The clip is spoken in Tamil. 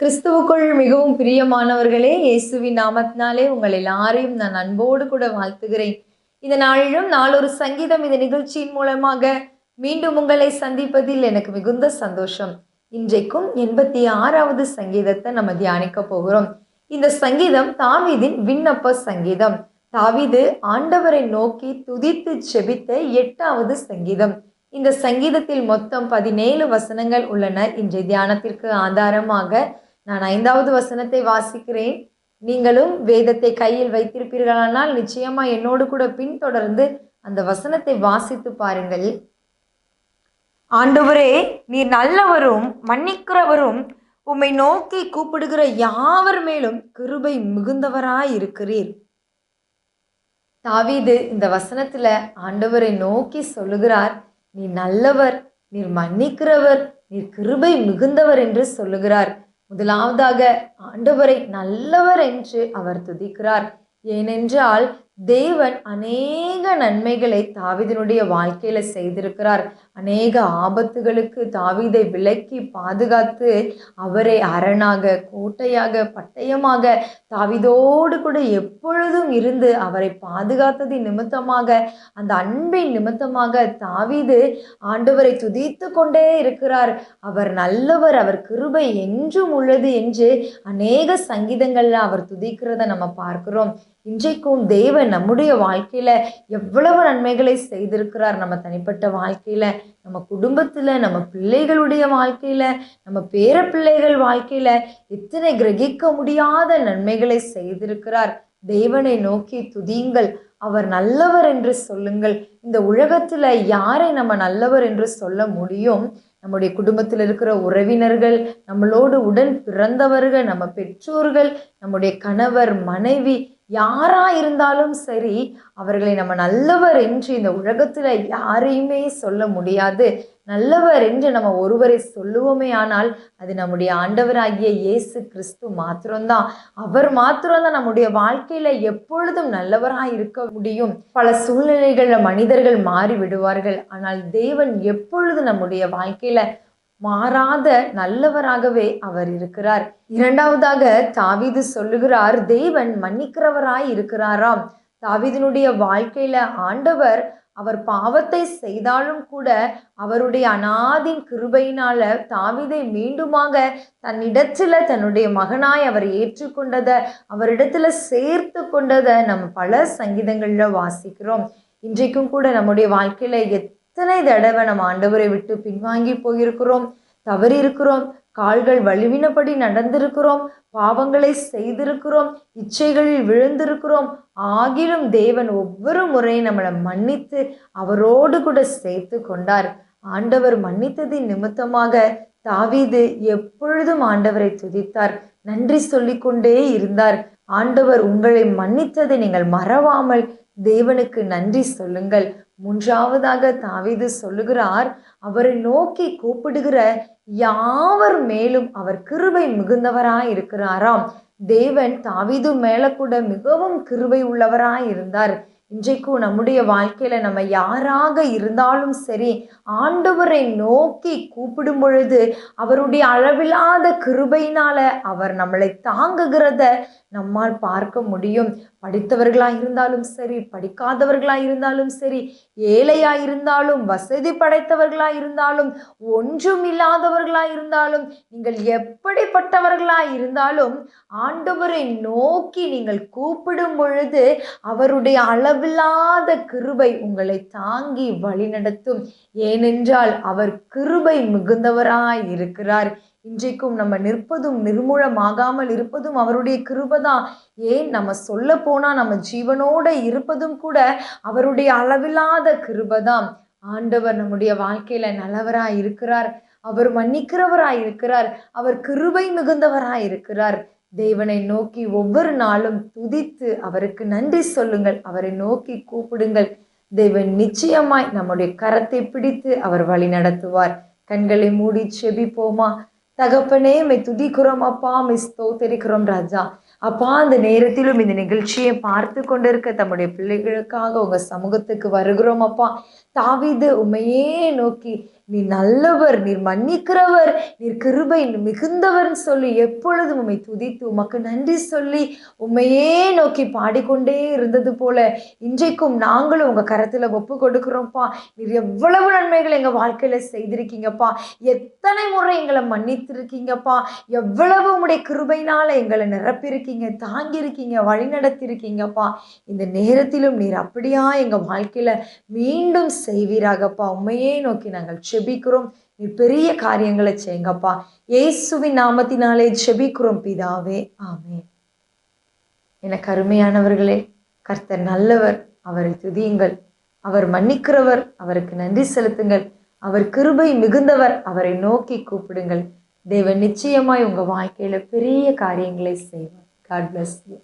கிறிஸ்துவுக்குள் மிகவும் பிரியமானவர்களே இயேசுவின் நாமத்தினாலே உங்கள் எல்லாரையும் நான் அன்போடு கூட வாழ்த்துகிறேன். இந்த நாளிலும் நாளொரு சங்கீதம் இந்த நிகழ்ச்சியின் மூலமாக மீண்டும் உங்களை சந்திப்பதில் எனக்கு மிகுந்த சந்தோஷம். இன்றைக்கும் எண்பத்தி ஆறாவது சங்கீதத்தை நம்ம தியானிக்க போகிறோம். இந்த சங்கீதம் தாவீதின் விண்ணப்ப சங்கீதம். தாவீது ஆண்டவரை நோக்கி துதித்து செபித்த எட்டாவது சங்கீதம். இந்த சங்கீதத்தில் மொத்தம் பதினேழு வசனங்கள் உள்ளன. இன்றைய தியானத்திற்கு ஆதாரமாக நான் ஐந்தாவது வசனத்தை வாசிக்கிறேன். நீங்களும் வேதத்தை கையில் வைத்திருப்பீர்களானால் நிச்சயமா என்னோடு கூட பின்தொடர்ந்து அந்த வசனத்தை வாசித்து பாருங்கள். ஆண்டவரே நீர் நல்லவரும் மன்னிக்கிறவரும் உம்மை நோக்கி கூப்பிடுகிற யாவர் மேலும் கிருபை மிகுந்தவராய் இருக்கிறீர். தாவீது இந்த வசனத்துல ஆண்டவரை நோக்கி சொல்லுகிறார் நீ நல்லவர் நீர் மன்னிக்கிறவர் நீர் கிருபை மிகுந்தவர் என்று சொல்லுகிறார். முதலாவதாக ஆண்டவரை நல்லவர் என்று அவர் துதிக்கிறார். ஏனென்றால் தேவன் அநேக நன்மைகளை தாவிதனுடைய வாழ்க்கையில செய்திருக்கிறார். அநேக ஆபத்துகளுக்கு தாவீதை விலக்கி பாதுகாத்து அவரை அரணாக கோட்டையாக பட்டயமாக தாவிதோடு கூட எப்பொழுதும் இருந்து அவரை பாதுகாத்ததின் நிமித்தமாக அந்த அன்பின் நிமித்தமாக தாவீது ஆண்டவரை துதித்து கொண்டே இருக்கிறார். அவர் நல்லவர் அவர் கிருபை என்றும் உள்ளது என்று அநேக சங்கீதங்களில் அவர் துதிக்கிறத நம்ம பார்க்கிறோம். இன்றைக்கும் தேவன் நம்முடைய வாழ்க்கையில் எவ்வளவு நன்மைகளை செய்திருக்கிறார் நம்ம தனிப்பட்ட வாழ்க்கையில் நம்ம குடும்பத்தில் நம்ம பிள்ளைகளுடைய வாழ்க்கையில் நம்ம பேர பிள்ளைகள் வாழ்க்கையில் எத்தனை கிரகிக்க முடியாத நன்மைகளை செய்திருக்கிறார். தேவனை நோக்கி துதியுங்கள். அவர் நல்லவர் என்று சொல்லுங்கள். இந்த உலகத்தில் யாரை நம்ம நல்லவர் என்று சொல்ல முடியும்? நம்முடைய குடும்பத்தில் இருக்கிற உறவினர்கள் நம்மளோடு உடன் பிறந்தவர்கள் நம்ம பெற்றோர்கள் நம்முடைய கணவர் மனைவி யாரா இருந்தாலும் சரி அவர்களை நம்ம நல்லவர் என்று இந்த உலகத்துல யாரையுமே சொல்ல முடியாது. நல்லவர் என்று நம்ம ஒருவரை சொல்லுவோமே ஆனால் அது நம்முடைய ஆண்டவராகிய இயேசு கிறிஸ்து மாத்திரம்தான். அவர் மாத்திரம்தான் நம்முடைய வாழ்க்கையில எப்பொழுதும் நல்லவராக இருக்க முடியும். பல சூழ்நிலைகள்ல மனிதர்கள் மாறி விடுவார்கள் ஆனால் தேவன் எப்பொழுது நம்முடைய வாழ்க்கையில மாறாத நல்லவராகவே அவர் இருக்கிறார். இரண்டாவதாக தாவிது சொல்லுகிறார் தேவன் மன்னிக்கிறவராய் இருக்கிறாராம். தாவீதினுடைய வாழ்க்கையில ஆண்டவர் அவர் பாவத்தை செய்தாலும் கூட அவருடைய அனாதின் கிருபையினால தாவிதை மீண்டுமாக தன்னிடத்துல தன்னுடைய மகனாய் அவர் ஏற்றுக்கொண்டத அவரிடத்துல சேர்த்து கொண்டதை நம்ம பல சங்கீதங்களில் வாசிக்கிறோம். இன்றைக்கும் கூட நம்முடைய வாழ்க்கையில எத்தனை தடவை நம்ம ஆண்டவரை விட்டு பின்வாங்கி போயிருக்கிறோம்? தவறியிருக்கிறோம். கால்கள் வலுவினபடி நடந்திருக்கிறோம். பாவங்களை செய்திருக்கிறோம். இச்சைகளில் விழுந்திருக்கிறோம். ஆகிலும் தேவன் ஒவ்வொரு முறையும் நம்மளை மன்னித்து அவரோடு கூட சேர்த்து கொண்டார். ஆண்டவர் மன்னித்ததின் நிமித்தமாக தாவீது எப்பொழுதும் ஆண்டவரை துதித்தார். நன்றி சொல்லிக்கொண்டே இருந்தார். ஆண்டவர் உங்களை மன்னித்ததை நீங்கள் மறவாமல் தேவனுக்கு நன்றி சொல்லுங்கள். மூன்றாவதாக தாவிது சொல்லுகிறார் அவரை நோக்கி கூப்பிடுகிற யாவர் மேலும் அவர் கிருபை மிகுந்தவராய் இருக்கிறாராம். தேவன் தாவிது மேல கூட மிகவும் கிருபை உள்ளவராய் இருந்தார். இன்றைக்கும் நம்முடைய வாழ்க்கையில நம்ம யாராக இருந்தாலும் சரி ஆண்டவரை நோக்கி கூப்பிடும் பொழுது அவருடைய அளவில்லாத கிருபையினால அவர் நம்மளை தாங்குகிறத நம்மால் பார்க்க முடியும். படித்தவர்களா இருந்தாலும் சரி படிக்காதவர்களா இருந்தாலும் சரி ஏழையா இருந்தாலும் வசதி படைத்தவர்களா இருந்தாலும் ஒன்றும் இல்லாதவர்களா இருந்தாலும் நீங்கள் எப்படிப்பட்டவர்களா இருந்தாலும் ஆண்டவரை நோக்கி நீங்கள் கூப்பிடும் பொழுது அவருடைய அளவில்லாத கிருபை உங்களை தாங்கி வழிநடத்தும். ஏனென்றால் அவர் கிருபை மிகுந்தவராய் இருக்கிறார் இன்றைக்கும் நம்ம நிற்பதும் நிர்மூலமாகாமல் இருப்பதும் அவருடைய கிருபதான் ஏன் நம்ம சொல்ல போனால் நம்ம ஜீவனோட இருப்பதும் கூட அவருடைய அளவில்லாத கிருபதான் ஆண்டவர் நம்முடைய வாழ்க்கையில் நல்லவராக இருக்கிறார். அவர் மன்னிக்கிறவராக இருக்கிறார். அவர் கிருபை மிகுந்தவராக இருக்கிறார். தேவனை நோக்கி ஒவ்வொரு நாளும் துதித்து அவருக்கு நன்றி சொல்லுங்கள். அவரை நோக்கி கூப்பிடுங்கள். தேவன் நிச்சயமாய் நம்முடைய கரத்தை பிடித்து அவர் வழி நடத்துவார். கண்களை மூடி செபிப்போமா? தகப்பனே மை துதிக்கிறோம். அப்பா மை ஸ்தோத்தரிக்கிறோம் ராஜா. அப்பா அந்த நேரத்திலும் இந்த நிகழ்ச்சியை பார்த்து கொண்டிருக்க தம்முடைய பிள்ளைகளுக்காக உங்க சமூகத்துக்கு வருகிறோம் அப்பா. தாவிது உண்மையே நோக்கி நீ நல்லவர் நீர் மன்னிக்கிறவர் நீர் கிருபை மிகுந்தவர்னு சொல்லி எப்பொழுதும் உம்மை துதித்து உமக்கு நன்றி சொல்லி உண்மையே நோக்கி பாடிக்கொண்டே இருந்தது போல இன்றைக்கும் நாங்களும் உங்கள் கரத்தில் ஒப்பு கொடுக்குறோம்ப்பா. நீர் எவ்வளவு நன்மைகள் எங்கள் வாழ்க்கையில் செய்திருக்கீங்கப்பா. எத்தனை முறை எங்களை மன்னித்திருக்கீங்கப்பா. எவ்வளவு உங்களுடைய கிருபைனால் எங்களை நிரப்பியிருக்கீங்க தாங்கியிருக்கீங்க வழி நடத்தியிருக்கீங்கப்பா இந்த நேரத்திலும் நீர் அப்படியா எங்கள் வாழ்க்கையில் மீண்டும் செய்வீராகப்பா. உண்மையே நோக்கி நாங்கள் செபிக்கிறோம். நீ பெரிய காரியங்களை செய்யுங்கப்பா. இயேசுவின் நாமத்தினாலே செபிக்கிறோம் பிதாவே. ஆமே எனக்கு அருமையானவர்களே கர்த்தர் நல்லவர். அவரை துதியுங்கள். அவர் மன்னிக்கிறவர். அவருக்கு நன்றி செலுத்துங்கள். அவர் கிருபை மிகுந்தவர். அவரை நோக்கி கூப்பிடுங்கள். தேவன் நிச்சயமாய் உங்க வாழ்க்கையில பெரிய காரியங்களை செய்வார். God bless you